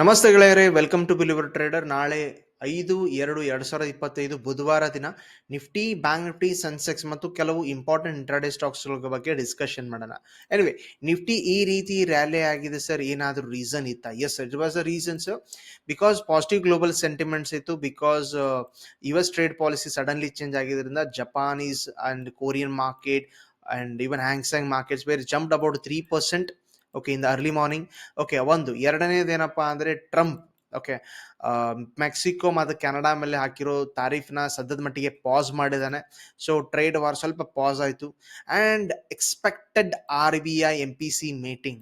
ನಮಸ್ತೆ ಗೆಳೆಯರೇ welcome to believer trader ನಾಳೆ ಐದು, ಎರಡು ಎರಡು ಸಾವಿರದ ಇಪ್ಪತ್ತೈದು ಬುಧವಾರ ದಿನ ನಿಫ್ಟಿ, ಬ್ಯಾಂಕ್ ನಿಫ್ಟಿ, ಸೆನ್ಸೆಕ್ಸ್ ಮತ್ತು ಕೆಲವು ಇಂಪಾರ್ಟೆಂಟ್ ಇಂಟ್ರಾಡೇ ಸ್ಟಾಕ್ಸ್ ಬಗ್ಗೆ ಡಿಸ್ಕಷನ್ ಮಾಡೋಣ. ಎನಿವೆ ನಿಫ್ಟಿ ಈ ರೀತಿ ರ್ಯಾಲಿ ಆಗಿದೆ ಸರ್ ಏನಾದರೂ ರೀಸನ್ ಇತ್ತ? Yes it was a reasons because positive global sentiments ಇತ್ತು. Because U S trade policy suddenly change ಆಗಿದ್ರಿಂದ Japanese and Korean market and even Hang Seng markets were jumped about three percent okay in the early morning okay ಒಂದು. ಎರಡನೇದೇನಪ್ಪ ಅಂದ್ರೆ Trump okay Mexico ಮತ್ತು Canada ಮೇಲೆ ಹಾಕಿರೋ ತಾರೀಫ್ನ ಸದ್ಯದ ಮಟ್ಟಿಗೆ ಪಾಸ್ ಮಾಡಿದ್ದಾನೆ. ಸೊ ಟ್ರೇಡ್ ವಾರ್ ಸ್ವಲ್ಪ ಪಾಸ್ ಆಯಿತು. And expected R B I M P C meeting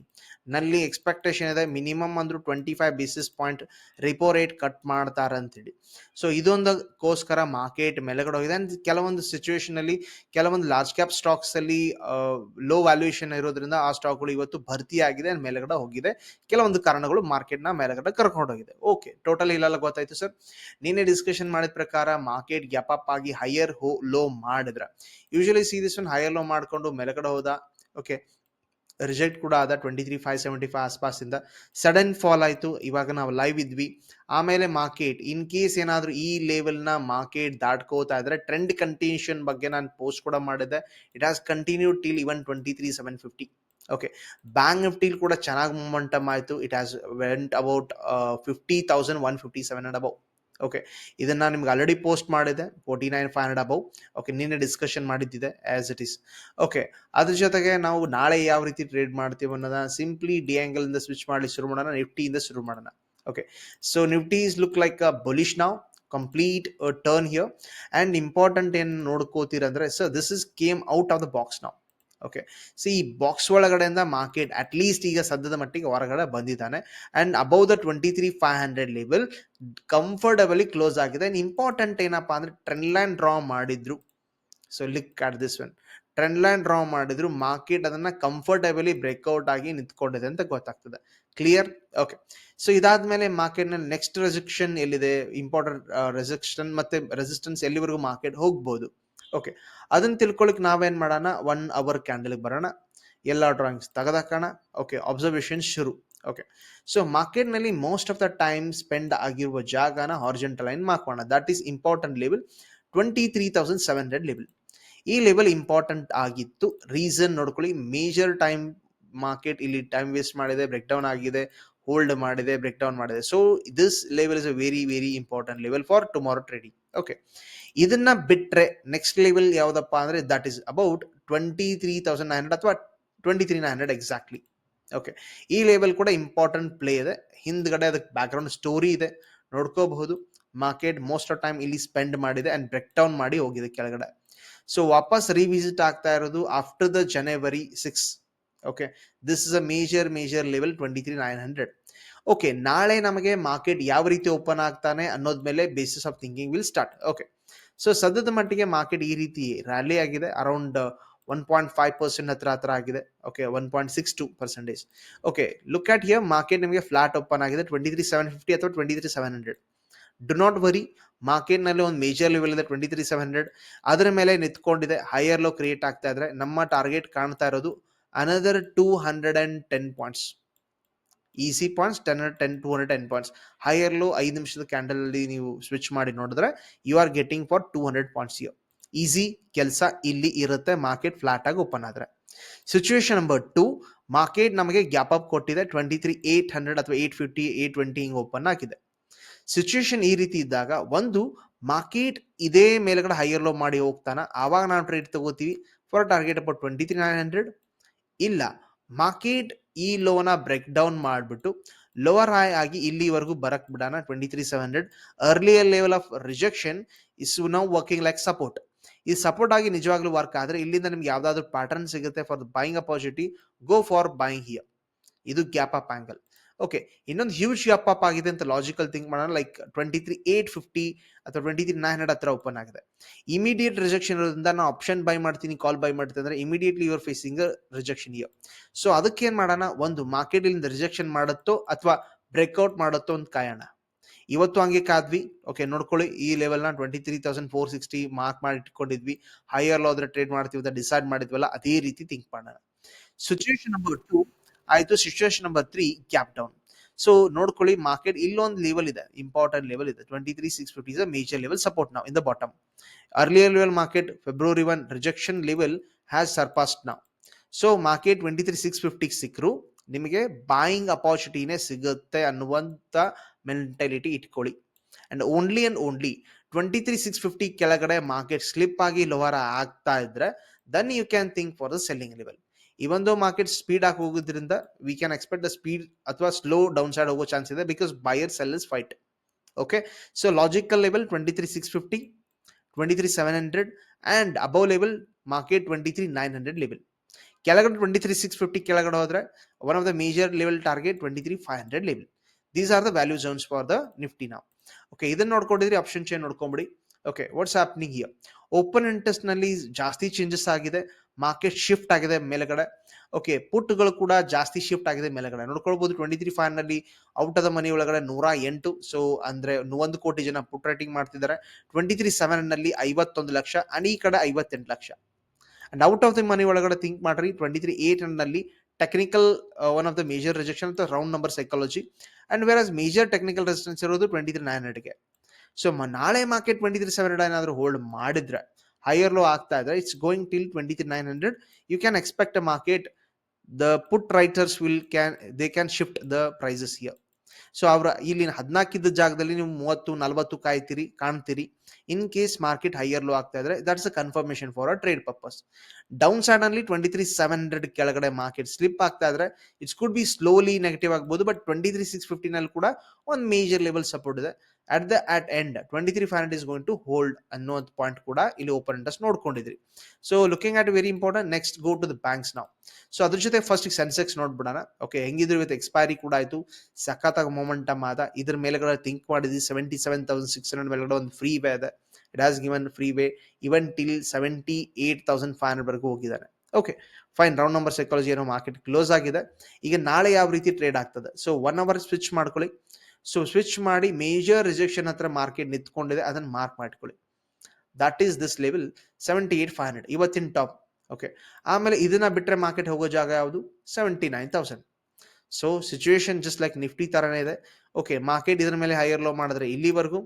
ನಲ್ಲಿ ಎಕ್ಸ್ಪೆಕ್ಟೇಷನ್ ಇದೆ ಮಿನಿಮಮ್ ಅಂದ್ರೂ twenty five basis point repo rate cut ಮಾಡ್ತಾರೆ ಅಂತೇಳಿ ಸೊ ಇದೊಂದಕ್ಕೋಸ್ಕರ ಮಾರ್ಕೆಟ್ ಮೇಲೆಗಡೆ ಹೋಗಿದೆ. ಅಂಡ್ ಕೆಲವೊಂದು ಸಿಚುವೇಶನ್ ಅಲ್ಲಿ, ಕೆಲವೊಂದು ಲಾರ್ಜ್ ಕ್ಯಾಪ್ ಸ್ಟಾಕ್ಸ್ ಅಲ್ಲಿ ಲೋ ವ್ಯಾಲ್ಯೂಯೇಷನ್ ಇರೋದ್ರಿಂದ ಆ ಸ್ಟಾಕ್ಗಳು ಇವತ್ತು ಭರ್ತಿ ಆಗಿದೆ ಅಂಡ್ ಮೇಲೆಗಡೆ ಹೋಗಿದೆ. ಕೆಲವೊಂದು ಕಾರಣಗಳು ಮಾರ್ಕೆಟ್ನ ಮೇಲೆಗಡೆ ಕರ್ಕೊಂಡು ಹೋಗಿದೆ. ಓಕೆ ಟೋಟಲ್ ಇಲ್ಲೆಲ್ಲ ಗೊತ್ತಾಯ್ತು ಸರ್ ನಿನ್ನೆ ಡಿಸ್ಕಷನ್ ಮಾಡಿದ ಪ್ರಕಾರ ಮಾರ್ಕೆಟ್ ಗ್ಯಾಪ್ ಅಪ್ ಆಗಿ ಹೈಯರ್ ಲೋ ಮಾಡಿದ್ರ. Usually see this one higher low ಮಾಡ್ಕೊಂಡು ಮೇಲೆಗಡೆ ಹೋದ. ಓಕೆ ರಿಜೆಕ್ಟ್ ಕೂಡ ಆದ twenty three five seventy five ಆಸ್ಪಾಸಿಂದ sudden fall ಆಯಿತು. ಇವಾಗ ನಾವು ಲೈವ್ ಇದ್ವಿ. ಆಮೇಲೆ ಮಾರ್ಕೆಟ್ ಇನ್ ಕೇಸ್ ಏನಾದರೂ ಈ ಲೆವೆಲ್ನ ಮಾರ್ಕೆಟ್ ದಾಟ್ಕೋತಾ ಇದ್ರೆ ಟ್ರೆಂಡ್ ಕಂಟಿನ್ಯೂಷನ್ ಬಗ್ಗೆ ನಾನು ಪೋಸ್ಟ್ ಕೂಡ ಮಾಡಿದ್ದೆ. It has continue till even twenty three seven fifty okay bank ನಿಫ್ಟಿಲ್ ಕೂಡ ಚೆನ್ನಾಗಿ ಮೂಮೆಂಟಮ್ ಆಯಿತು. It has went about fifty thousand one fifty seven and above okay ಇದನ್ನ ನಿಮ್ಗೆ ಆಲ್ರೆಡಿ ಪೋಸ್ಟ್ ಮಾಡಿದೆ. Forty nine five hundred above okay ನಿನ್ನೆ discussion ಮಾಡಿದ್ದಿದೆ as it is okay ಅದ್ರ ಜೊತೆಗೆ ನಾವು ನಾಳೆ ಯಾವ ರೀತಿ ಟ್ರೇಡ್ ಮಾಡ್ತೀವಿ ಅನ್ನೋದನ್ನ ಸಿಂಪ್ಲಿ ಡಿ ಇಂದ ಸ್ವಿಚ್ ಮಾಡಿ ಶುರು ಮಾಡೋಣ ನಿಫ್ಟಿಯಿಂದ ಶುರು ಮಾಡೋಣ. Okay so Nifty is look like a bullish ನಾವು complete turn here and important ಏನು ನೋಡ್ಕೋತೀರಂದ್ರೆ sir this is came out of the box ನಾವು ಓಕೆ ಸೊ ಈ ಬಾಕ್ಸ್ ಒಳಗಡೆಯಿಂದ ಮಾರ್ಕೆಟ್ ಅಟ್ ಲೀಸ್ಟ್ ಈಗ ಸದ್ಯದ ಮಟ್ಟಿಗೆ ಹೊರಗಡೆ ಬಂದಿದ್ದಾನೆ. And above the twenty three five hundred level comfortably close ಆಗಿದೆ ಇಂಪಾರ್ಟೆಂಟ್ ಏನಪ್ಪ ಅಂದ್ರೆ ಟ್ರೆಂಡ್ ಲೈನ್ ಡ್ರಾ ಮಾಡಿದ್ರು. So look at this one trend line draw ಮಾಡಿದ್ರು. ಮಾರ್ಕೆಟ್ ಅದನ್ನ ಕಂಫರ್ಟಬಲಿ ಬ್ರೇಕ್ಔಟ್ ಆಗಿ ನಿಂತ್ಕೊಂಡಿದೆ ಅಂತ ಗೊತ್ತಾಗ್ತದೆ. ಕ್ಲಿಯರ್ ಓಕೆ ಸೊ ಇದಾದ್ಮೇಲೆ ಮಾರ್ಕೆಟ್ನಲ್ಲಿ ನೆಕ್ಸ್ಟ್ ರೆಸಿಕ್ಷನ್ ಎಲ್ಲಿದೆ? ಇಂಪಾರ್ಟೆಂಟ್ ರೆಸಿಕ್ಷನ್ ಮತ್ತೆ ರೆಸಿಸ್ಟೆನ್ಸ್ ಎಲ್ಲಿವರೆಗೂ ಮಾರ್ಕೆಟ್ ಹೋಗ್ಬೋದು? ಓಕೆ ಅದನ್ನ ತಿಳ್ಕೊಳಕ್ ನಾವೇನ್ ಮಾಡೋಣ? ಒನ್ ಅವರ್ ಕ್ಯಾಂಡಲ್ ಬರೋಣ. ಎಲ್ಲ ಡ್ರಾಯಿಂಗ್ಸ್ ತೆಗೆದಾಕೋಣ. ಓಕೆ ಅಬ್ಸರ್ವೇಷನ್ ಶುರು. ಓಕೆ ಸೊ ಮಾರ್ಕೆಟ್ನಲ್ಲಿ most of the time spend ಆಗಿರುವ ಜಾಗನ horizontal line ಮಾಡ್ಕೋಣ that is important level twenty three thousand seven hundred level ಈ ಲೆವೆಲ್ ಇಂಪಾರ್ಟೆಂಟ್ ಆಗಿತ್ತು. ರೀಸನ್ ನೋಡ್ಕೊಳ್ಳಿ. ಮೇಜರ್ ಟೈಮ್ ಮಾರ್ಕೆಟ್ ಇಲ್ಲಿ ಟೈಮ್ ವೇಸ್ಟ್ ಮಾಡಿದೆ ಬ್ರೇಕ್ ಡೌನ್ ಆಗಿದೆ ಹೋಲ್ಡ್ ಮಾಡಿದೆ ಬ್ರೇಕ್ ಡೌನ್ ಮಾಡಿದೆ. So this level is a very very important level for tomorrow trading okay ಇದನ್ನ ಬಿಟ್ರೆ ನೆಕ್ಸ್ಟ್ ಲೆವೆಲ್ ಯಾವ್ದಪ್ಪ ಅಂದ್ರೆ that is about twenty three thousand nine hundred ಅಥವಾ twenty three nine hundred exactly okay ಈ level ಕೂಡ important play ಇದೆ. ಹಿಂದ್ಗಡೆ ಅದಕ್ಕೆ ಬ್ಯಾಕ್ಗ್ರೌಂಡ್ ಸ್ಟೋರಿ ಇದೆ. ನೋಡ್ಕೋಬಹುದು. ಮಾರ್ಕೆಟ್ ಮೋಸ್ಟ್ ಆಫ್ ಟೈಮ್ ಇಲ್ಲಿ ಸ್ಪೆಂಡ್ ಮಾಡಿದೆ ಅಂಡ್ ಬ್ರೇಕ್ ಡೌನ್ ಮಾಡಿ ಹೋಗಿದೆ ಕೆಳಗಡೆ. ಸೊ ವಾಪಸ್ ರಿವಿಸಿಟ್ ಆಗ್ತಾ ಇರೋದು after the January six okay this is a major major level twenty three nine hundred okay ನಾಳೆ ನಮಗೆ ಮಾರ್ಕೆಟ್ ಯಾವ ರೀತಿ ಓಪನ್ ಆಗ್ತಾನೆ ಅನ್ನೋದ್ ಮೇಲೆ basis of thinking will start okay so ಸದ್ಯದ ಮಟ್ಟಿಗೆ ಮಾರ್ಕೆಟ್ ಈ ರೀತಿ ರ್ಯಾಲಿ ಆಗಿದೆ. Around one point five percent ಹತ್ರ ಹತ್ರ ಆಗಿದೆ. Okay one point six to percentage okay look at here market ನಿಮಗೆ ಫ್ಲಾಟ್ ಓಪನ್ ಆಗಿದೆ. ಟ್ವೆಂಟಿ ತ್ರೀ ಸೆವೆನ್ ಫಿಫ್ಟಿ ಅಥವಾ twenty three seven hundred do not worry ಮಾರ್ಕೆಟ್ನಲ್ಲಿ ಒಂದು ಮೇಜರ್ ಲೆವೆಲ್ ಇದೆ twenty three seven hundred ಅದರ ಮೇಲೆ ನಿಂತ್ಕೊಂಡಿದೆ ಹೈಯರ್ ಲೋ ಕ್ರಿಯೇಟ್ ಆಗ್ತಾ ಇದ್ರೆ ನಮ್ಮ ಟಾರ್ಗೆಟ್ ಕಾಣ್ತಾ ಇರೋದು another two hundred and ten points easy points ten ten two hundred ten points higher low ಐದು ನಿಮಿಷದ ಕ್ಯಾಂಡಲ್ ಅಲ್ಲಿ ನೀವು ಸ್ವಿಚ್ ಮಾಡಿ ನೋಡಿದ್ರೆ you are getting for two hundred points you easy ಕೆಲಸ ಇಲ್ಲಿ ಇರುತ್ತೆ ಮಾರ್ಕೆಟ್ ಫ್ಲಾಟ್ ಆಗಿ ಓಪನ್ ಆದ್ರೆ. ಸಿಚುವೇಶನ್ ನಂಬರ್ ಟು ಮಾರ್ಕೆಟ್ ನಮಗೆ ಗ್ಯಾಪ್ ಅಪ್ ಕೊಟ್ಟಿದೆ ಟ್ವೆಂಟಿ ತ್ರೀ ಏಟ್ ಹಂಡ್ರೆಡ್ ಅಥವಾ ಏಟ್ ಫಿಫ್ಟಿ ಏಟ್ ಟ್ವೆಂಟಿ ಹಿಂಗೆ ಓಪನ್ ಆಗಿದೆ. ಸಿಚುವೇಶನ್ ಈ ರೀತಿ ಇದ್ದಾಗ ಒಂದು ಮಾರ್ಕೆಟ್ ಇದೇ ಮೇಲ್ಗಡೆ ಹೈಯರ್ ಲೋ ಮಾಡಿ ಹೋಗ್ತಾನ? ಆವಾಗ ನಾವು ಟ್ರೇಡ್ ತಗೋತೀವಿ. For target about twenty three nine hundred ಇಲ್ಲ ಮಾರ್ಕೆಟ್ ಈ ಲೋನ ಬ್ರೇಕ್ ಡೌನ್ ಮಾಡಿಬಿಟ್ಟು ಲೋವರ್ ಹೈ ಆಗಿ ಇಲ್ಲಿವರೆಗೂ ಬರಕ್ ಬಿಡೋಣ twenty three seven hundred earlier level of rejection is now working like support ಈ ಸಪೋರ್ಟ್ ಆಗಿ ನಿಜವಾಗ್ಲೂ ವರ್ಕ್ ಆದ್ರೆ ಇಲ್ಲಿಂದ ನಿಮ್ಗೆ ಯಾವ್ದಾದ್ರು ಪ್ಯಾಟರ್ನ್ ಸಿಗುತ್ತೆ ಫಾರ್ ಬೈಯಿಂಗ್ ಅಪಾಸಿಟಿ ಗೋ ಫಾರ್ ಬೈಯಿಂಗ್ ಹಿಯರ್ ಇದು ಗ್ಯಾಪ್ ಅಪ್ ಆಂಗಲ್ ಓಕೆ ಇನ್ನೊಂದು ಹ್ಯೂಜ್ ಅಪ್ ಅಪ್ ಆಗಿದೆ ಅಂತ ಲಾಜಿಕಲ್ ಥಿಂಕ್ ಮಾಡೋಣ like twenty three eight fifty ಅಥವಾ ಟ್ವೆಂಟಿ ತ್ರೀ ನೈನ್ ಹಂಡ್ರೆಡ್ ಹತ್ರ ಓಪನ್ ಆಗಿದೆ. ಇಮಿಡಿಯೇಟ್ ರಿಜೆಕ್ಷನ್ ಇರೋದ್ರಿಂದ ನಾನು ಆಪ್ಷನ್ ಬೈ ಮಾಡ್ತೀನಿ ಕಾಲ್ ಬೈ ಮಾಡ್ತೀನಿ ಅಂದ್ರೆ immediately your facing rejection here so ಅದಕ್ಕೆ ಏನು ಮಾಡೋಣ? ಒಂದು ಮಾರ್ಕೆಟ್ ರಿಜೆಕ್ಷನ್ ಮಾಡುತ್ತೋ ಅಥವಾ ಬ್ರೇಕ್ಔಟ್ ಮಾಡುತ್ತೋ ಅಂತ ಕಾಯೋಣ. ಇವತ್ತು ಹಂಗೆ ಕಾದ್ವಿ. ಓಕೆ ನೋಡ್ಕೊಳ್ಳಿ, ಈ ಲೆವೆಲ್ನ twenty three thousand four sixty mark ಮಾಡಿ ಇಟ್ಕೊಂಡಿದ್ವಿ ಹೈಯರ್ ಹೋದ್ರೆ ಟ್ರೇಡ್ ಮಾಡ್ತೀವಿ ಅಂತ ಡಿಸೈಡ್ ಮಾಡಿದ್ವಲ್ಲ, ಅದೇ ರೀತಿ ಥಿಂಕ್ ಮಾಡೋಣ. ಸಿಚುವೇಶನ್ ನಂಬರ್ ಟು ಆಯ್ತು situation number three gap down so ನೋಡ್ಕೊಳ್ಳಿ ಮಾರ್ಕೆಟ್ ಇಲ್ಲೊಂದು ಲೆವೆಲ್ ಇದೆ ಇಂಪಾರ್ಟೆಂಟ್ ಲೆವೆಲ್ ಇದೆ. Twenty three six fifty is a major level support ನಾವು in the bottom earlier level market February one rejection level has surpassed ನಾವು so market twenty three six ಫಿಫ್ಟಿಗೆ ಸಿಕ್ಕರು ನಿಮಗೆ buying ಅಪಾರ್ಚುನಿಟಿನೇ ಸಿಗುತ್ತೆ ಅನ್ನುವಂಥ ಮೆಂಟಾಲಿಟಿ ಇಟ್ಕೊಳ್ಳಿ. And only and only twenty three six fifty ಕೆಳಗಡೆ market slip ಆಗಿ ಲೋವರ್ ಆಗ್ತಾ ಇದ್ರೆ then you can think for the selling level even though market speed ಆಗಿ ಹೋಗೋದ್ರಿಂದ we can expect the speed ಅಥವಾ ಸ್ಲೋ ಡೌನ್ ಸೈಡ್ ಹೋಗೋ chance ಇದೆ because buyer sell is fight okay so logical level twenty three six fifty twenty three seven hundred and above level market twenty three nine hundred level ಕೆಳಗಡೆ twenty three six fifty ಕೆಳಗಡೆ ಹೋದ್ರೆ one of the major level target twenty three five hundred level these are the value zones for the Nifty ನಾವು okay ಇದನ್ನ ನೋಡ್ಕೊಂಡಿದ್ರಿ option chain ನೋಡ್ಕೊಂಬಿಡಿ. Okay what's happening here open ಇಂಟ್ರೆಸ್ಟ್ನಲ್ಲಿ ಜಾಸ್ತಿ changes ಆಗಿದೆ. Market shift ಆಗಿದೆ ಮೇಲೆಗಡೆ. Okay ಪುಟ್ಗಳು ಕೂಡ ಜಾಸ್ತಿ shift ಆಗಿದೆ ಮೇಲೆಗಡೆ. ನೋಡ್ಕೊಳ್ಬಹುದು ಟ್ವೆಂಟಿ ತ್ರೀ ಫೈವ್ನಲ್ಲಿ ಔಟ್ ಆಫ್ ದ ಮನಿ ಒಳಗಡೆ ನೂರ ಎಂಟು. ಸೊ ಅಂದ್ರೆ ಒಂದು ಕೋಟಿ ಜನ ಪುಟ್ ರೈಟಿಂಗ್ ಮಾಡ್ತಿದ್ದಾರೆ. ಟ್ವೆಂಟಿ ತ್ರೀ ಸೆವೆನ್ನಲ್ಲಿ ಐವತ್ತೊಂದು ಲಕ್ಷ ಅಂಡ್ ಈ ಕಡೆ ಐವತ್ತೆಂಟು lakh. And out of the money ಒಳಗಡೆ ಥಿಂಕ್ ಮಾಡ್ರಿ twenty three ಏಟ್ನಲ್ಲಿ technical one of the major rejection ಅಥವಾ round number psychology and whereas major technical resistance ಇರೋದು ಟ್ವೆಂಟಿ ತ್ರೀ ನೈನ್ ಹಂಡ್ರೆಡ್ಗೆ ಸೊ ನಾಳೆ market twenty three seven hundred ಏನಾದರೂ hold ಮಾಡಿದ್ರೆ higher low ಆಗ್ತಾ ಇದ್ರೆ it's going till twenty three nine hundred you can expect a market the put writers will can they can shift the prices here so ಅವರ ಇಲ್ಲಿ ಹದಿನಾಲ್ಕಿದ್ದ ಜಾಗದಲ್ಲಿ ನೀವು ಮೂವತ್ತು, ನಲವತ್ತು ಕಾಯ್ತೀರಿ, ಕಾಣ್ತೀರಿ. In case market higher low ಆಗ್ತಾ ಇದ್ರೆ that's a confirmation for a trade purpose downside ಅಲ್ಲಿ ಟ್ವೆಂಟಿ ತ್ರೀ ಸೆವೆನ್ ಹಂಡ್ರೆಡ್ ಕೆಳಗಡೆ ಮಾರ್ಕೆಟ್ ಸ್ಲಿಪ್ ಆಗ್ತಾ ಇದ್ರೆ it's could be slowly negative ಆಗ್ಬೋದು ಬಟ್ ಟ್ವೆಂಟಿ ತ್ರೀ ಸಿಕ್ಸ್ ಫಿಫ್ಟಿನಲ್ಲಿ ಕೂಡ ಒಂದು ಮೇಜರ್ ಲೆವೆಲ್ ಸಪೋರ್ಟ್ ಇದೆ. At the at end twenty three five hundred is going to hold ಅನ್ನೋ ಪಾಯಿಂಟ್ ಕೂಡ ಇಲ್ಲಿ open interest ನೋಡ್ಕೊಂಡಿದ್ರಿ. So looking at very important next go to the banks ನಾವು so ಅದ್ರ ಜೊತೆ ಫಸ್ಟ್ ಸೆನ್ಸೆಕ್ಸ್ ನೋಡ್ಬಿಡೋಣ. ಓಕೆ ಹೆಂಗಿದ್ರು ಇವತ್ತು expiry ಕೂಡ ಆಯ್ತು. ಸಖತ್ತಾಗಿ ಮೊಮೆಂಟಮ್ ಆದ. ಇದ್ರ ಮೇಲೆಗಡೆ ಥಿಂಕ್ ಮಾಡಿದ್ವಿ seventy seven thousand six hundred ಮೇಲೆಗಡೆ ಒಂದು ಫ್ರೀ ವೇ ಇದೆ it has given free way even till seventy eight thousand five hundred ವರೆಗೂ ಹೋಗಿದ್ದಾನೆ. Okay fine round number psychology ಏನೋ ಮಾರ್ಕೆಟ್ ಕ್ಲೋಸ್ ಆಗಿದೆ. ಈಗ ನಾಳೆ ಯಾವ ರೀತಿ ಟ್ರೇಡ್ ಆಗ್ತದೆ? ಸೊ ಒನ್ ಅವರ್ ಸ್ವಿಚ್ ಮಾಡ್ಕೊಳ್ಳಿ. ಸೊ ಸ್ವಿಚ್ ಮಾಡಿ ಮೇಜರ್ ರಿಜೆಕ್ಷನ್ ಹತ್ರ ಮಾರ್ಕೆಟ್ ನಿಂತ್ಕೊಂಡಿದೆ, ಅದನ್ನ ಮಾರ್ಕ್ ಮಾಡ್ಕೊಳ್ಳಿ. That is this level seventy eight five hundred ಇವತ್ತಿನ ಟಾಪ್ ಓಕೆ ಆಮೇಲೆ ಇದನ್ನ ಬಿಟ್ಟರೆ ಮಾರ್ಕೆಟ್ ಹೋಗೋ ಜಾಗ ಯಾವುದು? Seventy nine thousand so situation just like Nifty ತರನೇ ಇದೆ. ಓಕೆ ಮಾರ್ಕೆಟ್ ಇದ್ರ ಮೇಲೆ ಹೈಯರ್ ಲೋ ಮಾಡಿದ್ರೆ ಇಲ್ಲಿವರೆಗೂ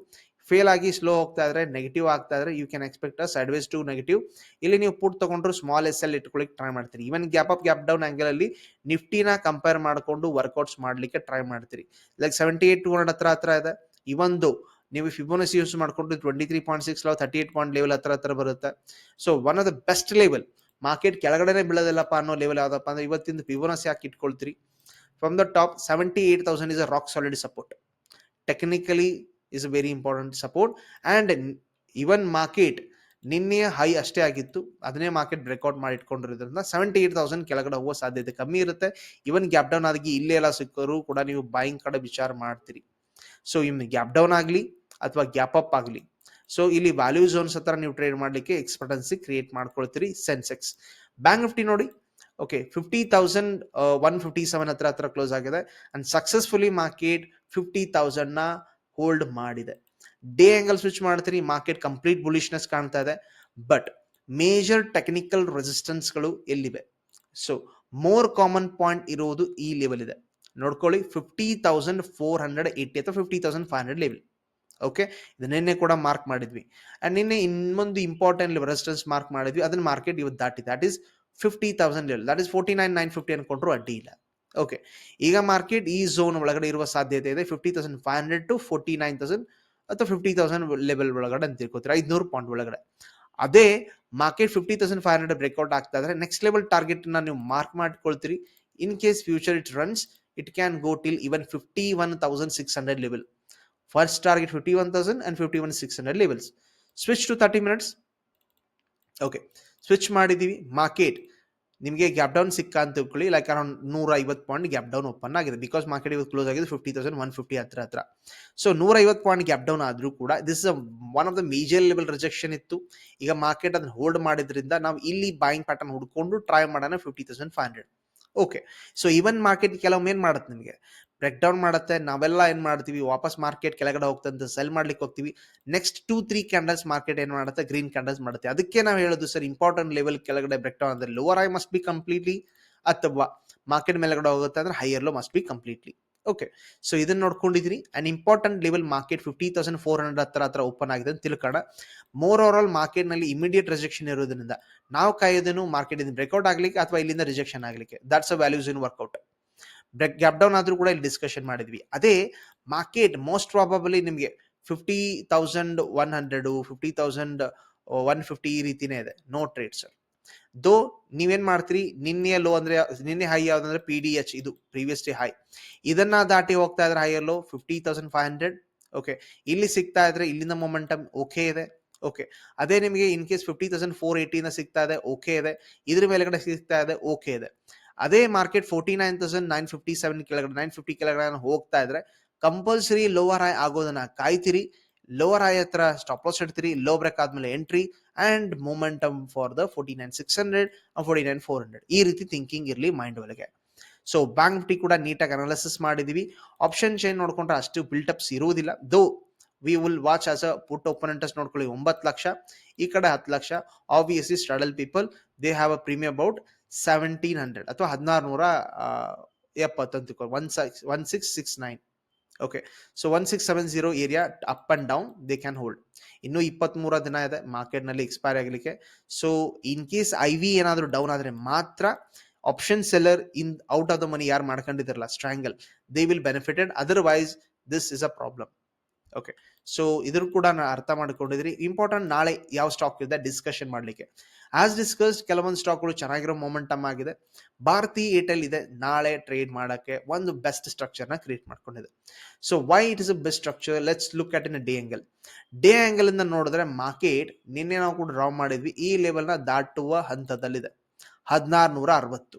ಫೇಲ್ ಆಗಿ ಸ್ಲೋ ಹೋಗ್ತಾ ಇದ್ರೆ ನೆಗೆಟಿವ್ ಆಗ್ತಾ ಇದ್ರೆ you can expect sideways to negative ಇಲ್ಲಿ ನೀವು ಪುಟ್ ತಗೊಂಡ್ರು ಸ್ಮಾಲ್ ಎಸ್ ಎಲ್ ಇಟ್ಕೊಳ್ಳಿಕ್ಕೆ ಟ್ರೈ ಮಾಡ್ತೀರಿ. Even gap up gap down angle ಅಲ್ಲಿ ನಿಫ್ಟಿನ ಕಂಪೇರ್ ಮಾಡಿಕೊಂಡು ವರ್ಕೌಟ್ಸ್ ಮಾಡಲಿಕ್ಕೆ ಟ್ರೈ ಮಾಡ್ತೀರಿ. Like seventy eight two hundred ಹತ್ರ ಹತ್ರ ಇದೆ. ಇವೊಂದು ನೀವು ಫಿಬೋನಸ್ ಯೂಸ್ ಮಾಡ್ಕೊಂಡು twenty three point six thirty eight point level ಹತ್ರ ಹತ್ರ ಬರುತ್ತೆ. So one of the best level market ಕೆಳಗಡೆನೆ ಬೀಳೋದಿಲ್ಲಪ್ಪ ಅನ್ನೋ ಲೆವೆಲ್ ಯಾವ್ದಪ್ಪ ಅಂದ್ರೆ ಇವತ್ತಿಂದ ಫಿಬೋನಸ್ ಯಾಕೆ ಇಟ್ಕೊಳ್ತೀರಿ. From the top seventy eight thousand is a rock solid support technically is very important support and even market ನಿನ್ನೆ ಹೈ ಅಷ್ಟೇ ಆಗಿತ್ತು. ಅದನ್ನೇ ಮಾರ್ಕೆಟ್ ಬ್ರೇಕ್ಔಟ್ ಮಾಡಿ ಇಟ್ಕೊಂಡಿರೋದ್ರಿಂದ ಸೆವೆಂಟಿ ಏಟ್ ತೌಸಂಡ್ ಕೆಳಗಡೆ ಹೋಗೋ ಸಾಧ್ಯತೆ ಕಮ್ಮಿ ಇರುತ್ತೆ. ಇವನ್ ಗ್ಯಾಪ್ ಡೌನ್ ಆಗಿ ಇಲ್ಲೇ ಎಲ್ಲ ಸಿಕ್ಕರು ಕೂಡ ನೀವು ಬೈಯಿಂಗ್ ಕಡೆ ವಿಚಾರ ಮಾಡ್ತೀರಿ. ಸೊ ಇನ್ನು ಗ್ಯಾಪ್ ಡೌನ್ ಆಗಲಿ ಅಥವಾ ಗ್ಯಾಪ್ ಅಪ್ ಆಗಲಿ. ಸೊ ಇಲ್ಲಿ ವ್ಯಾಲ್ಯೂ ಝೋನ್ಸ್ ಹತ್ರ ನೀವು ಟ್ರೇಡ್ ಮಾಡಲಿಕ್ಕೆ ಎಕ್ಸ್ಪರ್ಟೆನ್ಸಿ ಕ್ರಿಯೇಟ್ ಮಾಡ್ಕೊಳ್ತೀರಿ ಸೆನ್ಸೆಕ್ಸ್ ಬ್ಯಾಂಕ್ ನಿಫ್ಟಿ ನೋಡಿ okay fifty thousand one fifty seven ಹತ್ರ ಹತ್ರ ಕ್ಲೋಸ್ ಆಗಿದೆ. ಅಂಡ್ ಸಕ್ಸಸ್ಫುಲಿ ಮಾರ್ಕೆಟ್ ಫಿಫ್ಟಿ ತೌಸಂಡ್ನ ಹೋಲ್ಡ್ ಮಾಡಿದೆ. ಡೇ ಆಂಗಲ್ ಸ್ವಿಚ್ ಮಾಡ್ತೀರಿ ಮಾರ್ಕೆಟ್ ಕಂಪ್ಲೀಟ್ ಬುಲಿಶ್ನೆಸ್ ಕಾಣ್ತಾ ಇದೆ. ಬಟ್ ಮೇಜರ್ ಟೆಕ್ನಿಕಲ್ ರೆಸಿಸ್ಟೆನ್ಸ್ಗಳು ಎಲ್ಲಿವೆ? ಸೊ ಮೋರ್ ಕಾಮನ್ ಪಾಯಿಂಟ್ ಇರೋದು ಈ ಲೆವೆಲ್ ಇದೆ. ನೋಡ್ಕೊಳ್ಳಿ fifty thousand four hundred eighty ಅಥವಾ fifty thousand five hundred level okay ಇದು ನಿನ್ನೆ ಕೂಡ ಮಾರ್ಕ್ ಮಾಡಿದ್ವಿ. ಆ್ಯಂಡ್ ನಿನ್ನೆ ಇನ್ನೊಂದು ಇಂಪಾರ್ಟೆಂಟ್ ರೆಸಿಸ್ಟೆನ್ಸ್ ಮಾರ್ಕ್ ಮಾಡಿದ್ವಿ. ಅದನ್ನ ಮಾರ್ಕೆಟ್ ಇವತ್ತು ದಾಟಿ. That is fifty thousand level that is forty nine nine fifty ಅನ್ಕೊಂಡ್ರು ಅಡ್ಡಿ ಇಲ್ಲ. ಓಕೆ ಈಗ ಮಾರ್ಕೆಟ್ ಈ ಝೋನ್ ಒಳಗಡೆ ಇರುವ ಸಾಧ್ಯತೆ ಇದೆ. Fifty thousand five hundred to forty nine thousand ಅಥವಾ ಫಿಫ್ಟಿ ತೌಸಂಡ್ ಲೆವೆಲ್ ಒಳಗಡೆ ಅಂತ ತಿಳ್ಕೊತೀರ? ಐದುನೂರು ಪಾಯಿಂಟ್ ಒಳಗಡೆ. ಅದೇ market fifty thousand five hundred breakout ಆಗ್ತಾ ಇದ್ರೆ ನೆಕ್ಸ್ಟ್ ಲೆವೆಲ್ ಟಾರ್ಗೆಟ್ನ ನೀವು mark ಮಾಡ್ಕೊಳ್ತೀರಿ. In case future it runs it can go till even fifty one thousand six hundred level first target fifty one thousand and fifty one six hundred levels switch to thirty minutes okay switch ಮಾಡಿದೀವಿ. Market ನಿಮಗೆ gap down ಸಿಕ್ಕ ಅಂತ ತಿಳ್ಕೊಳ್ಳಿ. Like around ನೂರ ಐವತ್ತು point gap down open ಆಗಿದೆ. Because market ಇವತ್ತು close ಆಗಿದೆ ಫಿಫ್ಟಿ ತೌಸಂಡ್ ಒನ್ ಫಿಫ್ಟಿ ಹತ್ರ ಹತ್ರ. ಸೊ ನೂರ ಐವತ್ತು ಪಾಯಿಂಟ್ ಗ್ಯಾಪ್ ಡೌನ್ ಆದ್ರೂ ಕೂಡ this is one of the major level rejection ಇತ್ತು. ಈಗ ಮಾರ್ಕೆಟ್ ಅದನ್ನ ಹೋಲ್ಡ್ ಮಾಡಿದ್ರಿಂದ ನಾವು ಇಲ್ಲಿ ಬಾಯಿಂಗ್ ಪ್ಯಾಟರ್ನ್ ಹುಡ್ಕೊಂಡು ಟ್ರೈ ಮಾಡೋಣ fifty thousand five hundred okay so even market ಕೆಲವೊಮ್ಮೆ ಏನು ಮಾಡುತ್ತೆ ನಿಮಗೆ? ಬ್ರೇಕ್ ಡೌನ್ ಮಾಡುತ್ತೆ, ನಾವೆಲ್ಲ ಏನು ಮಾಡ್ತೀವಿ? ವಾಪಸ್ ಮಾರ್ಕೆಟ್ ಕೆಳಗಡೆ ಹೋಗ್ತಂತ ಸೆಲ್ ಮಾಡ್ಲಿಕ್ಕೆ ಹೋಗ್ತೀವಿ. Next two three candles market ಏನು ಮಾಡುತ್ತೆ? ಗ್ರೀನ್ ಕ್ಯಾಂಡಲ್ಸ್ ಮಾಡುತ್ತೆ. ಅದಕ್ಕೆ ನಾವು ಹೇಳೋದು ಸರ್ ಇಂಪಾರ್ಟೆಂಟ್ ಲೆವೆಲ್ ಕೆಳಗಡೆ ಬ್ರೇಕ್ ಡೌನ್ ಅಂದರೆ lower high must be completely ಅಥವಾ ಮಾರ್ಕೆಟ್ ಮೇಲ್ಗಡೆ ಹೋಗುತ್ತೆ ಅಂದ್ರೆ higher low must be completely okay so ಇದನ್ನ ನೋಡ್ಕೊಂಡಿದ್ರಿ. And important level market fifty thousand four hundred ಹತ್ರ ಹತ್ರ ಓಪನ್ ಆಗಿದೆ ಅಂತ ತಿಳ್ಕೋಣ ಮೋರ್ ಓವರ್ ಆಲ್ ಮಾರ್ಕೆಟ್ನಲ್ಲಿ ಇಮಿಡಿಯೇಟ್ ರಿಜೆಕ್ಷನ್ ಇರೋದ್ರಿಂದ ನಾವು ಕಾಯೋದೇನು ಮಾರ್ಕೆಟ್ ಇಂದ ಬ್ರೇಕ್ಔಟ್ ಆಗ್ಲಿಕ್ಕೆ ಅಥವಾ ಇಲ್ಲಿಂದ ರಿಜೆಕ್ಷನ್ ಆಗ್ಲಿಕ್ಕೆ. That's a values in workout break gap down ಆದ್ರೂ ಕೂಡ ಇಲ್ಲಿ ಡಿಸ್ಕಷನ್ ಮಾಡಿದ್ವಿ. ಅದೇ ಮಾರ್ಕೆಟ್ ಮೋಸ್ಟ್ ಪ್ರಾಬಬಲಿ ನಿಮಗೆ fifty thousand one hundred fifty thousand one fifty ಈ ರೀತಿನೇ ಇದೆ. ನೋ ಟ್ರೇಡ್ ಸರ್ ದೋ ನೀವೇನ್ ಮಾಡ್ತೀರಿ? ನಿನ್ನೆಯ ಲೋ ಅಂದ್ರೆ, ನಿನ್ನೆ ಹೈ ಯಾವ್ದಂದ್ರೆ ಪಿ ಡಿ ಎಚ್ ಇದು ಪ್ರೀವಿಯಸ್ ಡೇ ಹೈ ಇದನ್ನ ದಾಟಿ ಹೋಗ್ತಾ ಇದ್ರೆ higher low fifty thousand five hundred okay ಇಲ್ಲಿ ಸಿಗ್ತಾ ಇದ್ರೆ ಇಲ್ಲಿನ ಮೊಮೆಂಟಮ್ ಓಕೆ ಇದೆ. ಓಕೆ ಅದೇ ನಿಮಗೆ in case fifty thousand four ಏಯ್ಟಿನ ಸಿಗ್ತಾ ಇದೆ ಓಕೆ ಇದೆ. ಇದ್ರ ಮೇಲೆಗಡೆ ಸಿಗ್ತಾ ಇದೆ ಓಕೆ ಇದೆ. ಅದೇ market forty nine thousand nine fifty seven ಕೆಳಗಡೆ ನೈನ್ ಫಿಫ್ಟಿ ಕೆಳಗಡೆ ಹೋಗ್ತಾ ಇದ್ರೆ ಕಂಪಲ್ಸರಿ ಲೋವರ್ ಹೈ ಆಗೋದನ್ನ ಕಾಯ್ತಿರಿ. ಲೋವರ್ ಹೈ ಹತ್ರ ಸ್ಟಾಪ್ ಲಾಸ್ ಇಡ್ತೀರಿ ಲೋ ಬ್ರೇಕ್ ಆದ್ಮೇಲೆ entry and momentum for the forty nine six hundred forty nine four hundred ಈ ರೀತಿ ಥಿಂಕಿಂಗ್ ಇರಲಿ ಮೈಂಡ್ ಒಳಗೆ. ಸೊ ಬ್ಯಾಂಕ್ ನಿಫ್ಟಿ ಕೂಡ ನೀಟಾಗಿ ಅನಾಲಿಸಿಸ್ ಮಾಡಿದೀವಿ. ಆಪ್ಷನ್ ಚೇಂಜ್ ನೋಡ್ಕೊಂಡ್ರೆ ಅಷ್ಟು ಬಿಲ್ಟಪ್ಸ್ ಇರುವುದಿಲ್ಲ. Though we will watch as a put opponents ನೋಡ್ಕೊಳ್ಳಿ, ಒಂಬತ್ತು ಲಕ್ಷ, ಈ ಕಡೆ ಹತ್ತು lakh. Obviously straddle people they have a premium about seventeen hundred ಅಥವಾ ಹದಿನಾರು ನೂರ ಎಪ್ಪತ್ತಂತ one six one six six nine okay so one six seven zero area up and down they can hold ಇನ್ನು ಇಪ್ಪತ್ಮೂರ ದಿನ ಇದೆ ಮಾರ್ಕೆಟ್ನಲ್ಲಿ ಎಕ್ಸ್ಪೈರ್ ಆಗಲಿಕ್ಕೆ. So in case I V ಏನಾದರೂ ಡೌನ್ ಆದರೆ ಮಾತ್ರ option seller in out of the money ಯಾರು ಮಾಡ್ಕೊಂಡಿದ್ರಲ್ಲ strangle they will benefited otherwise this is a problem okay so ಇದ್ರ ಕೂಡ ನಾನು ಅರ್ಥ ಮಾಡ್ಕೊಂಡಿದ್ರಿ. ಇಂಪಾರ್ಟೆಂಟ್ ನಾಳೆ ಯಾವ ಸ್ಟಾಕ್ ಇದೆ ಡಿಸ್ಕಷನ್ ಮಾಡ್ಲಿಕ್ಕೆ. ಆಸ್ ಡಿಸ್ಕಸ್ಡ್ ಕೆಲವೊಂದು ಸ್ಟಾಕ್ಗಳು ಚೆನ್ನಾಗಿರೋ ಮೊಮೆಂಟಮ್ ಆಗಿದೆ. ಭಾರತಿ ಏರ್ಟೆಲ್ ಇದೆ, ನಾಳೆ ಟ್ರೇಡ್ ಮಾಡೋಕ್ಕೆ ಒಂದು ಬೆಸ್ಟ್ ಸ್ಟ್ರಕ್ಚರ್ನ ಕ್ರಿಯೇಟ್ ಮಾಡ್ಕೊಂಡಿದೆ. So why it is a best structure let's look at in day angle day angle ಇಂದ ನೋಡಿದ್ರೆ ಮಾರ್ಕೆಟ್ ನಿನ್ನೆ ನಾವು ಕೂಡ ಡ್ರಾ ಮಾಡಿದ್ವಿ. ಈ ಲೆವೆಲ್ನ ದಾಟುವ ಹಂತದಲ್ಲಿದೆ. ಹದಿನಾರು ನೂರ ಅರವತ್ತು.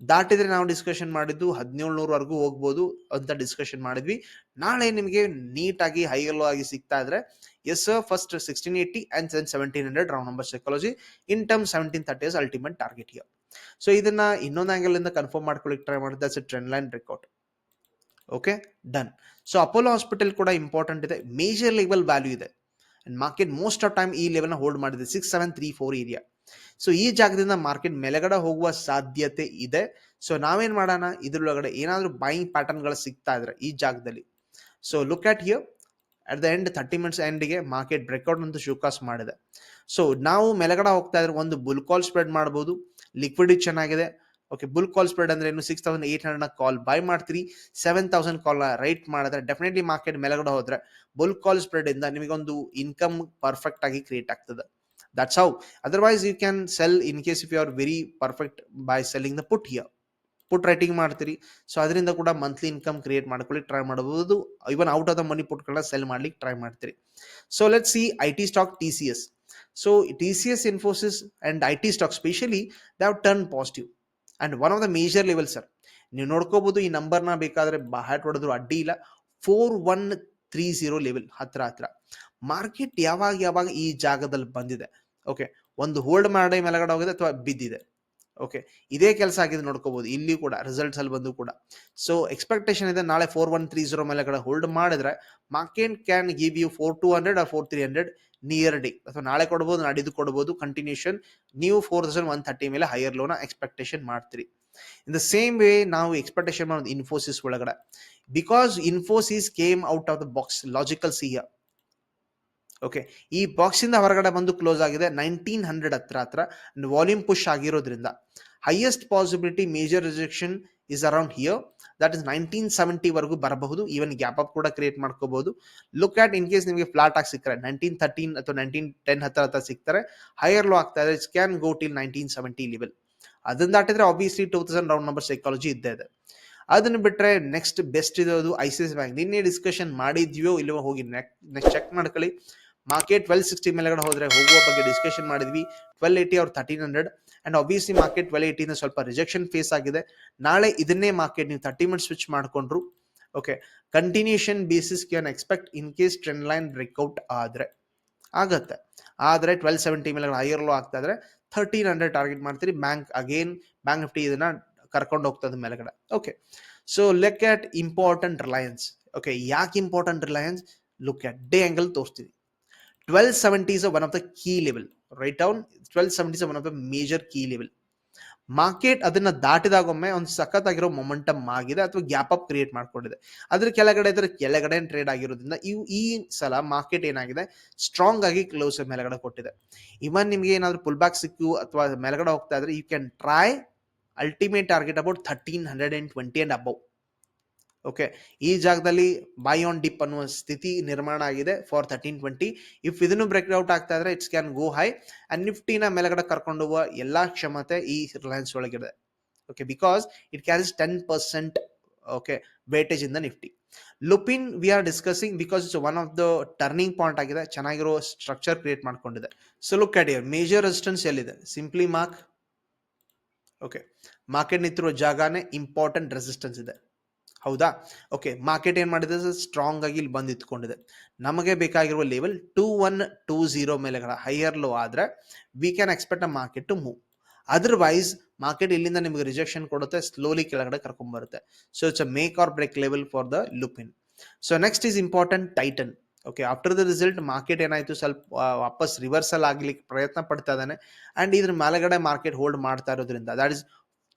ದಾಟಿದ್ರೆ ನಾವು ಡಿಸ್ಕಷನ್ ಮಾಡಿದ್ದು ಹದಿನೇಳು ನೂರವರೆಗೂ ಹೋಗ್ಬೋದು ಅಂತ ಡಿಸ್ಕಷನ್ ಮಾಡಿದ್ವಿ. ನಾಳೆ ನಿಮಗೆ ನೀಟಾಗಿ ಹೈ ಎಲ್ಲೋ ಆಗಿ ಸಿಗ್ತಾ ಇದ್ರೆ as first sixteen eighty and Sen seventeen hundred round number psychology in term seventeen thirty is ultimate target here so ಇದನ್ನ ಇನ್ನೊಂದು ಆಂಗಲ್ ಇಂದ ಕನ್ಫರ್ಮ್ ಮಾಡ್ಕೊಳ್ಳಿಕ್ಕೆ ಟ್ರೈ ಮಾಡಿದ್ರೆ that's trend line record okay done so Apollo hospital ಕೂಡ important ಇದೆ. Major level value ಇದೆ. And market most of time ಈ ಲೆವೆಲ್ನ ಹೋಲ್ಡ್ ಮಾಡಿದೆ. Six seven three four area so ಈ ಜಾಗದಿಂದ ಮಾರ್ಕೆಟ್ ಮೇಲೆಗಡೆ ಹೋಗುವ ಸಾಧ್ಯತೆ ಇದೆ. ಸೊ ನಾವೇನ್ ಮಾಡೋಣ? ಇದ್ರೊಳಗಡೆ ಏನಾದರೂ ಬೈಯಿಂಗ್ ಪ್ಯಾಟರ್ನ್ಗಳು ಸಿಗ್ತಾ ಇದ್ರೆ ಈ ಜಾಗದಲ್ಲಿ. So look at here at the end thirty minutes ಎಂಡ್ಗೆ market breakout ಅಂತ ಶೂಕಾಸ್ ಮಾಡಿದೆ. ಸೊ ನಾವು ಮೆಲಗಡೆ ಹೋಗ್ತಾ ಇದ್ರೆ ಒಂದು ಬುಲ್ ಕಾಲ್ ಸ್ಪ್ರೆಡ್ ಮಾಡ್ಬೋದು. ಲಿಕ್ವಿಡಿಟಿ ಚೆನ್ನಾಗಿದೆ. ಓಕೆ ಬುಲ್ ಕಾಲ್ ಸ್ಪ್ರೆಡ್ ಅಂದ್ರೆ ಏನು six thousand eight hundred call buy ಮಾಡ್ತೀರಿ. ಸೆವೆನ್ ತೌಸಂಡ್ ಕಾಲ್ ರೈಟ್ ಮಾಡಿದ್ರೆ ಡೆಫಿನೆಟ್ಲಿ ಮಾರ್ಕೆಟ್ ಮೇಲೆಗಡೆ ಹೋದ್ರೆ ಬುಲ್ ಕಾಲ್ ಸ್ಪ್ರೆಡ್ ಇಂದ ನಿಮಗೊಂದು ಇನ್ಕಮ್ ಪರ್ಫೆಕ್ಟ್ ಆಗಿ ಕ್ರಿಯೇಟ್ ಆಗ್ತದೆ. That's how otherwise you can sell in case if you are very perfect by selling the put here. Put writing ಮಾಡ್ತೀರಿ. So ಅದರಿಂದ ಕೂಡ ಮಂತ್ಲಿ ಇನ್ಕಮ್ ಕ್ರಿಯೇಟ್ ಮಾಡ್ಕೊಳ್ಳಿ ಟ್ರೈ ಮಾಡಬಹುದು. Even out of the money ಪುಟ್ಗಳನ್ನ sell ಮಾಡ್ಲಿಕ್ಕೆ try ಮಾಡ್ತೀರಿ. So let see I T stock T C S so T C S Infosys and I T stock specially they have turn positive and one of the major level sir ನೀವು ನೋಡ್ಕೋಬಹುದು ಈ ನಂಬರ್ನ ಬೇಕಾದ್ರೆ ಹ್ಯಾಟ್ ಹೊಡೆದ್ರು ಅಡ್ಡಿ ಇಲ್ಲ. Four one three zero level ಹತ್ರ ಹತ್ರ. ಮಾರ್ಕೆಟ್ ಯಾವಾಗ ಯಾವಾಗ ಈ ಜಾಗದಲ್ಲಿ ಬಂದಿದೆ. ಓಕೆ ಒಂದು ಹೋಲ್ಡ್ ಮಾಡಿ ಮೇಲೆಗಡೆ ಹೋಗಿದೆ ಅಥವಾ ಬಿದ್ದಿದೆ. ಓಕೆ ಇದೇ ಕೆಲಸ ಆಗಿದೆ ನೋಡ್ಕೋಬಹುದು ಇಲ್ಲಿ ಕೂಡ ರಿಸಲ್ಟ್ಸ್ ಅಲ್ಲಿ ಬಂದು ಕೂಡ. ಸೊ ಎಕ್ಸ್ಪೆಕ್ಟೇಷನ್ ಇದೆ ನಾಳೆ ಫೋರ್ ಒನ್ ತ್ರೀ ಜೀರೋ ಮೇಲೆಗಡೆ ಹೋಲ್ಡ್ ಮಾಡಿದ್ರೆ market can give you four two hundred or four three hundred near D ಅಥವಾ ನಾಳೆ ಕೊಡ್ಬೋದು, ನಾಡಿದ್ದು ಕೊಡ್ಬೋದು ಕಂಟಿನ್ಯೂಷನ್ ನೀವು ಫೋರ್ ತೌಸಂಡ್ ಒನ್ ಥರ್ಟಿ ಮೇಲೆ ಹೈಯರ್ ಲೋನ ಎಕ್ಸ್ಪೆಕ್ಟೇಷನ್ ಮಾಡ್ತೀರಿ. ಇನ್ ದ ಸೇಮ್ ವೇ ನಾವು ಎಕ್ಸ್ಪೆಕ್ಟೇಷನ್ ಮಾಡೋದು ಇನ್ಫೋಸಿಸ್ ಒಳಗಡೆ. Because Infosys came out of the box logical see okay ಈ ಬಾಕ್ಸ್ ಇಂದ ಹೊರಗಡೆ ಬಂದು ಕ್ಲೋಸ್ ಆಗಿದೆ ನೈನ್ಟೀನ್ ಹಂಡ್ರೆಡ್ ಹತ್ರ ಹತ್ರ ವಾಲ್ಯೂಮ್ ಪುಷ್ ಆಗಿರೋದ್ರಿಂದ. Highest possibility major rejection is around here that is nineteen seventy ವರೆಗೂ ಬರಬಹುದು. ಈವನ್ ಗ್ಯಾಪ್ ಅಪ್ ಕೂಡ ಕ್ರಿಯೇಟ್ ಮಾಡ್ಕೋಬಹುದು. ಲುಕ್ ಆಟ್ ಇನ್ ಕೇಸ್ ನಿಮಗೆ ಫ್ಲಾಟ್ ಆಗಿ ಸಿಕ್ಕರೆ ನೈನ್ಟೀನ್ ಥರ್ಟೀನ್ ಅಥವಾ ನೈನ್ಟೀನ್ ಟೆನ್ ಹತ್ರ ಹತ್ರ ಸಿಗ್ತಾರೆ ಹೈಯರ್ ಲೋ ಆಗ್ತಾ ಇದೆ can go till nineteen seventy level ಅದನ್ನ ದಾಟಿದ್ರೆ obviously two thousand round number psychology ಇದ್ದೇ ಇದೆ. ಅದನ್ನ ಬಿಟ್ಟರೆ ನೆಕ್ಸ್ಟ್ ಬೆಸ್ಟ್ ಇರೋದು ಐ ಸಿ ಎಸ್ ಬ್ಯಾಂಕ್ ನಿನ್ನೆ ಡಿಸ್ಕಷನ್ ಮಾಡಿದ್ಯೋ ಇಲ್ಲವೋ ಹೋಗಿ ನೆಕ್ಸ್ಟ್ ಚೆಕ್ ಮಾಡ್ಕೊಳ್ಳಿ. ಮಾರ್ಕೆಟ್ ಟ್ವೆಲ್ ಸಿಕ್ಸ್ಟಿ ಮೇಲೆಗಡೆ ಹೋದ್ರೆ ಹೋಗುವ ಬಗ್ಗೆ ಡಿಸ್ಕಷನ್ ಮಾಡಿದ್ವಿ. ಟ್ವೆಲ್ ಏಯ್ಟಿ ಅವ್ರ thirteen hundred and obviously market twelve ಏಟಿನ ಸ್ವಲ್ಪ ರಿಜೆಕ್ಷನ್ ಫೇಸ್ ಆಗಿದೆ. ನಾಳೆ ಇದನ್ನೇ ಮಾರ್ಕೆಟ್ ನೀವು ತರ್ಟಿ ಮಿನಿಟ್ ಸ್ವಿಚ್ ಮಾಡಿಕೊಂಡ್ರು okay continuation basis can expect in case trend line breakout ಆದರೆ ಆಗತ್ತೆ. ಆದರೆ ಟ್ವೆಲ್ ಸೆವೆಂಟಿ ಮೇಲೆ ಹೈಯರ್ ಲೋ ಆಗ್ತಾ ಇದ್ರೆ ಥರ್ಟೀನ್ ಹಂಡ್ರೆಡ್ ಟಾರ್ಗೆಟ್ ಮಾಡ್ತೀರಿ ಬ್ಯಾಂಕ್ ಅಗೇನ್ ಬ್ಯಾಂಕ್ ನಿಫ್ಟಿ ಇದನ್ನ ಕರ್ಕೊಂಡು ಹೋಗ್ತದೆ ಮೇಲೆಗಡೆ okay so look at important Reliance okay ಯಾಕೆ important Reliance look at the angle ತೋರಿಸ್ತೀವಿ 1270 is one of the key level. Write down 1270 is one of the major key level. Market ಅದನ್ನ ದಾಟಿದಾಗೊಮ್ಮೆ ಒಂದು ಸಖತ್ ಆಗಿರೋ ಮೊಮೆಂಟಮ್ ಆಗಿದೆ ಅಥವಾ ಗ್ಯಾಪ್ ಅಪ್ ಕ್ರಿಯೇಟ್ ಮಾಡ್ಕೊಂಡಿದೆ. ಅದ್ರ ಕೆಳಗಡೆ ಇದ್ರೆ ಕೆಳಗಡೆ ಟ್ರೇಡ್ ಆಗಿರೋದ್ರಿಂದ ಇವು ಈ ಸಲ ಮಾರ್ಕೆಟ್ ಏನಾಗಿದೆ? ಸ್ಟ್ರಾಂಗ್ ಆಗಿ ಕ್ಲೋಸ್ ಮೇಲೆಗಡೆ ಕೊಟ್ಟಿದೆ. ಇವನ್ ನಿಮ್ಗೆ ಏನಾದ್ರು ಪುಲ್ ಬ್ಯಾಕ್ ಸಿಕ್ಕು ಅಥವಾ ಮೇಲೆಗಡೆ ಹೋಗ್ತಾ ಇದ್ರೆ you can try ultimate target about thirteen hundred and twenty and above okay ಈ ಜಾಗದಲ್ಲಿ ಬೈ ಆನ್ ಡಿಪ್ ಅನ್ನುವ ಸ್ಥಿತಿ ನಿರ್ಮಾಣ ಆಗಿದೆ ಫಾರ್ ಥರ್ಟೀನ್ ಟ್ವೆಂಟಿ ಇಫ್ ಇದನ್ನು ಬ್ರೇಕ್ಔಟ್ ಆಗ್ತಾ ಇದ್ರೆ it's can go high and ನಿಫ್ಟಿನ ಮೇಲ್ಗಡೆ ಕರ್ಕೊಂಡು ಹೋಗುವ ಎಲ್ಲಾ ಕ್ಷಮತೆ ಈ Reliance ಒಳಗಿದೆ. Okay because it carries ten percent okay weightage in the Nifty Lupin we are discussing because it's one of the turning point ಆಗಿದೆ. ಚೆನ್ನಾಗಿರೋ ಸ್ಟ್ರಕ್ಚರ್ ಕ್ರಿಯೇಟ್ ಮಾಡ್ಕೊಂಡಿದೆ. So look at here major resistance ಎಲ್ಲಿದೆ? ಸಿಂಪ್ಲಿ ಮಾರ್ಕ್ ಓಕೆ ಮಾರ್ಕೆಟ್ ನಿಂತಿರುವ ಜಾಗನೇ important resistance ಇದೆ. ಹೌದಾ? Okay market ಏನು ಮಾಡಿದೆ? ಸ್ಟ್ರಾಂಗ್ ಆಗಿ ಇಲ್ಲಿ ಬಂದು ಇತ್ಕೊಂಡಿದೆ ನಮಗೆ ಬೇಕಾಗಿರುವ level two one two zero ಮೇಲೆಗಳ higher low ಆದ್ರೆ we can expect a market to move otherwise market ಇಲ್ಲಿಂದ ನಿಮಗೆ ರಿಜೆಕ್ಷನ್ ಕೊಡುತ್ತೆ ಸ್ಲೋಲಿ ಕೆಳಗಡೆ ಕರ್ಕೊಂಡ್ ಬರುತ್ತೆ so it's a make or break level for the Lupin so next is important Titan okay after the result market ಏನಾಯ್ತು? ಸ್ವಲ್ಪ ವಾಪಸ್ reversal ಆಗ್ಲಿಕ್ಕೆ ಪ್ರಯತ್ನ ಪಡ್ತಾ ಇದ್ದಾನೆ. ಅಂಡ್ ಇದ್ರ ಮೇಲೆಗಡೆ ಮಾರ್ಕೆಟ್ ಹೋಲ್ಡ್ ಮಾಡ್ತಾ ಇರೋದ್ರಿಂದ that is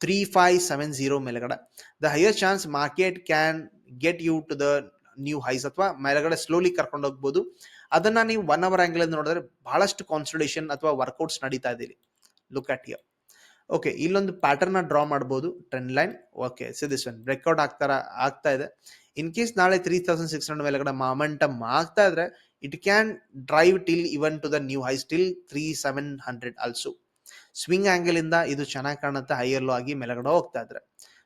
three five seven zero ಮೇಲ್ಗಡೆ. The higher chance market can get you to the new highs ಅಥವಾ ಮೇಲ್ಗಡೆ ಸ್ಲೋಲಿ ಕರ್ಕೊಂಡು ಹೋಗ್ಬೋದು. ಅದನ್ನ ನೀವು ಒನ್ ಅವರ್ ಆಂಗಲ್ ನೋಡಿದ್ರೆ ಬಹಳಷ್ಟು ಕಾನ್ಸಲ್ಟೇಷನ್ ಅಥವಾ ವರ್ಕೌಟ್ಸ್ ನಡೀತಾ ಇದ್ದೀರಿ ಲುಕ್ ಅಟ್ ಹಿಯರ್ ಓಕೆ ಇಲ್ಲೊಂದು ಪ್ಯಾಟರ್ನ್ ಡ್ರಾ ಮಾಡ್ಬೋದು. Trend line okay see this one breakout ಆಗ್ತಾರ, ಆಗ್ತಾ ಇದೆ. ಇನ್ ಕೇಸ್ ನಾಳೆ ತ್ರೀ ತೌಸಂಡ್ ಸಿಕ್ಸ್ ಹಂಡ್ರೆಡ್ ಮೇಲೆಗಡೆ ಮಾಮೆಂಟಮ್ ಆಗ್ತಾ ಇದ್ರೆ it can drive till even to the new high still three seven hundred also swing angle ಇಂದ ಚೆನ್ನಾಗಿ ಕಾಣುತ್ತೆ ಹೈಯರ್ ಲೋ ಆಗಿ ಮೇಲೆಗಡೆ ಹೋಗ್ತಾ ಇದ್ರೆ.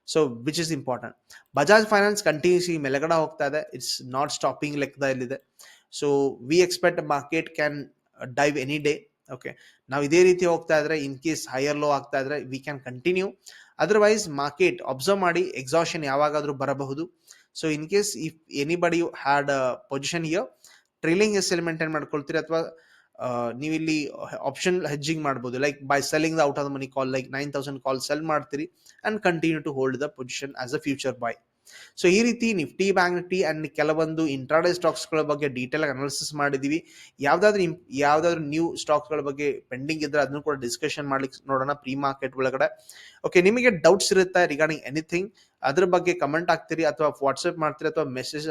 So which is important Bajaj finance continues ಈ ಮೇಲೆಗಡೆ ಹೋಗ್ತಾ ಇದೆ. It's not stopping ಲೆಕ್ಕದಲ್ಲಿದೆ so we expect market can dive any day okay ನಾವು ಇದೇ ರೀತಿ ಹೋಗ್ತಾ ಇದ್ರೆ ಇನ್ ಕೇಸ್ ಹೈಯರ್ ಲೋ ಆಗ್ತಾ ಇದ್ರೆ we can continue otherwise market observe ಮಾಡಿ ಎಕ್ಸಾಷನ್ ಯಾವಾಗಾದ್ರೂ ಬರಬಹುದು. So in case if anybody had position here trailing S L maintain ಮಾಡ್ಕೊಳ್ತೀರಿ? ಅಥವಾ ನೀವು ಇಲ್ಲಿ ಆಪ್ಷನ್ ಹೆಜ್ಜಿಂಗ್ ಮಾಡ್ಬೋದು. Like by selling the out of money call like nine thousand call sell ಮಾಡ್ತೀರಿ and continue to hold the position as a future buy so ಈ ರೀತಿ Nifty bank Nifty and ಕೆಲವೊಂದು intraday ಸ್ಟಾಕ್ಸ್ಗಳ ಬಗ್ಗೆ detail ಆಗಿ analysis ಮಾಡಿದೀವಿ. ಯಾವ್ದಾದ್ರು ಯಾವ್ದಾದ್ರು ನ್ಯೂ ಸ್ಟಾಕ್ಸ್ಗಳ ಬಗ್ಗೆ ಪೆಂಡಿಂಗ್ ಇದ್ರೆ ಅದನ್ನು ಕೂಡ ಡಿಸ್ಕಷನ್ ಮಾಡ್ಲಿಕ್ಕೆ ನೋಡೋಣ ಪ್ರೀ ಮಾರ್ಕೆಟ್ ಒಳಗಡೆ. ಓಕೆ ನಿಮಗೆ ಡೌಟ್ಸ್ ಇರುತ್ತೆ ರಿಗಾರ್ಡಿಂಗ್ ಎನಿಥಿಂಗ್ ಅದ್ರ ಬಗ್ಗೆ ಕಮೆಂಟ್ ಹಾಕ್ತೀರಿ ಅಥವಾ ವಾಟ್ಸ್ಆಪ್ ಮಾಡ್ತೀರಿ ಅಥವಾ ಮೆಸೇಜ್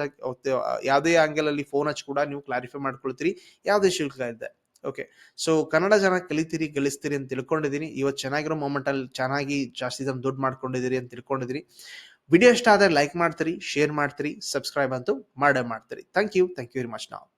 ಯಾವುದೇ ಆಂಗಲ್ ಅಲ್ಲಿ ಫೋನ್ ಹಚ್ಚಿ ಕೂಡ ನೀವು ಕ್ಲಾರಿಫೈ ಮಾಡ್ಕೊಳ್ತೀರಿ. ಯಾವುದೇ ಶುಲ್ಕ ಇದೆ ಓಕೆ ಸೊ ಕನ್ನಡ ಜನ ಕಲಿತೀರಿ, ಗಳಿಸ್ತೀರಿ ಅಂತ ತಿಳ್ಕೊಂಡಿದ್ದೀನಿ ಇವತ್ತು ಚೆನ್ನಾಗಿರೋ ಮೂಮೆಂಟ್ ಅಲ್ಲಿ ಚೆನ್ನಾಗಿ ಜಾಸ್ತಿ ದುಡ್ಡು ಮಾಡ್ಕೊಂಡಿದ್ದೀರಿ ಅಂತ ತಿಳ್ಕೊಂಡಿದ್ದೀರಿ ವಿಡಿಯೋ ಇಷ್ಟ ಆದರೆ ಲೈಕ್ ಮಾಡ್ತೀರಿ ಶೇರ್ ಮಾಡ್ತೀರಿ ಸಬ್ಸ್ಕ್ರೈಬ್ ಅಂತೂ ಮಾಡೇ ಮಾಡ್ತೀರಿ. Thank you thank you very much ನಾವು